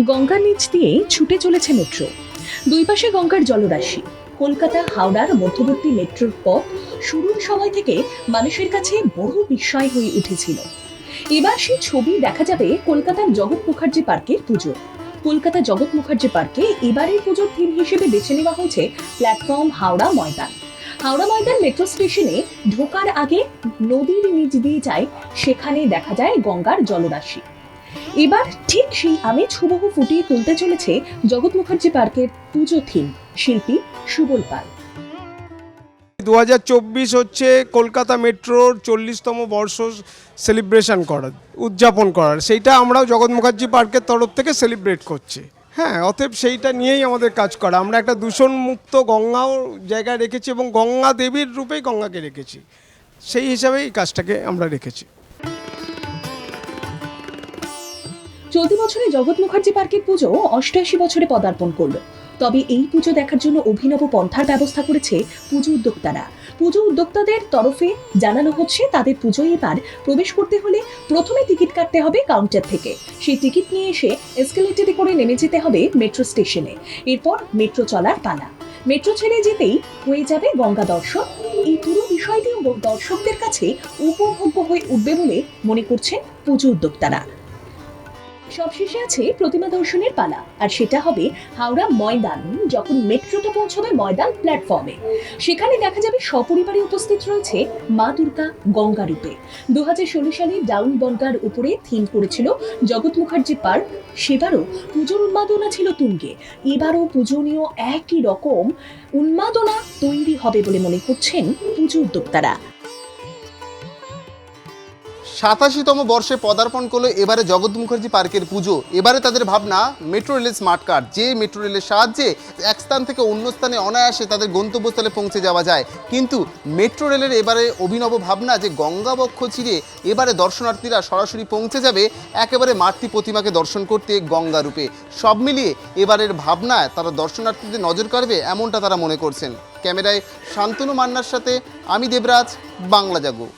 গঙ্গার নিচ দিয়ে ছুটে চলেছে মেট্রো। দুই পাশে গঙ্গার জলরাশি। কলকাতা, হাওড়ার মধ্যবর্তী মেট্রোর পথ শুরুর সময় থেকে মানুষের কাছে বড় বিস্ময় হয়ে উঠেছিল। এবার সেই ছবি দেখা যাবে কলকাতার জগৎ মুখার্জি পার্কের পুজো কলকাতা জগৎ মুখার্জি পার্কে এবারের পুজোর থিম হিসেবে বেছে নেওয়া হয়েছে প্ল্যাটফর্ম হাওড়া ময়দান। হাওড়া ময়দান মেট্রো স্টেশনে ঢোকার আগে নদীর নিচ দিয়ে যায়, সেখানে দেখা যায় গঙ্গার জলরাশি। এবার ঠিক সেই আমেজ হুবহু ফুটিয়ে তুলতে চলেছে জগৎ মুখার্জি পার্কের পুজো থিম, শিল্পী সুবল পাল। দু হাজার চব্বিশ হচ্ছে কলকাতা মেট্রোর চল্লিশতম বর্ষ সেলিব্রেশন করার, উদযাপন করার। সেইটা আমরাও জগৎ মুখার্জি পার্কের তরফ থেকে সেলিব্রেট করছি। হ্যাঁ অতএব সেইটা নিয়েই আমাদের কাজ করা। আমরা একটা দূষণমুক্ত গঙ্গাও জায়গায় রেখেছি এবং গঙ্গা দেবীর রূপেই গঙ্গাকে রেখেছি। সেই হিসাবেই কাজটাকে আমরা রেখেছি। চলতি বছরে জগৎ মুখার্জি পার্কের পুজো অষ্টআশি বছরে পদার্পণ করল। তবে এই পুজো দেখার জন্য অভিনব পন্থার ব্যবস্থা করেছে পুজো উদ্যোক্তারা। পুজো উদ্যোক্তাদের তরফে জানানো হচ্ছে, তাদের পুজোয় এবার প্রবেশ করতে হলে প্রথমে টিকিট কাটতে হবে কাউন্টার থেকে। সেই টিকিট নিয়ে এসে এসকেলেটরে করে নেমে যেতে হবে মেট্রো স্টেশনে। এরপর মেট্রো চলার পালা। মেট্রো ছেড়ে যেতেই হয়ে যাবে গঙ্গা দর্শন। এই পুরো বিষয়টিও দর্শকদের কাছে উপভোগ্য হয়ে উঠবে বলে মনে করছেন পুজো উদ্যোক্তারা। সবশেষে আছে প্রতিমা দর্শনের পালা, আর সেটা হবে হাওড়া ময়দান, যখন মেট্রোটা পৌঁছবে ময়দান প্ল্যাটফর্মে সেখানে দেখা যাবে সপরিবারে উপস্থিত রয়েছে মা দুর্গা গঙ্গা রূপে। দু সালে ডাউন বনগার উপরে থিম করেছিল জগৎ মুখার্জি পার্ক, সেবারও পুজোর উন্মাদনা ছিল তুঙ্গে। এবারও পূজনীয় একই রকম উন্মাদনা তৈরি হবে বলে মনে করছেন পুজো উদ্যোক্তারা। সাতাশিতম বর্ষে পদার্পণ করল এবারে জগৎ মুখার্জি পার্কের পুজো। এবারে তাদের ভাবনা মেট্রো রেলের স্মার্ট কার্ড যে মেট্রো রেলের সাহায্যে এক স্থান থেকে অন্য স্থানে অনায়াসে তাদের গন্তব্যস্থলে পৌঁছে যাওয়া যায়। কিন্তু মেট্রো রেলের এবারে অভিনব ভাবনা যে গঙ্গাবক্ষ চিরে এবারে দর্শনার্থীরা সরাসরি পৌঁছে যাবে, একেবারে মাতৃ প্রতিমাকে দর্শন করতে গঙ্গা রূপে। সব মিলিয়ে এবারের ভাবনায় তারা দর্শনার্থীদের নজর কাড়বে এমনটা তারা মনে করছেন। ক্যামেরায় শান্তনু মান্নার সাথে আমি দেবরাজ, বাংলা জাগো।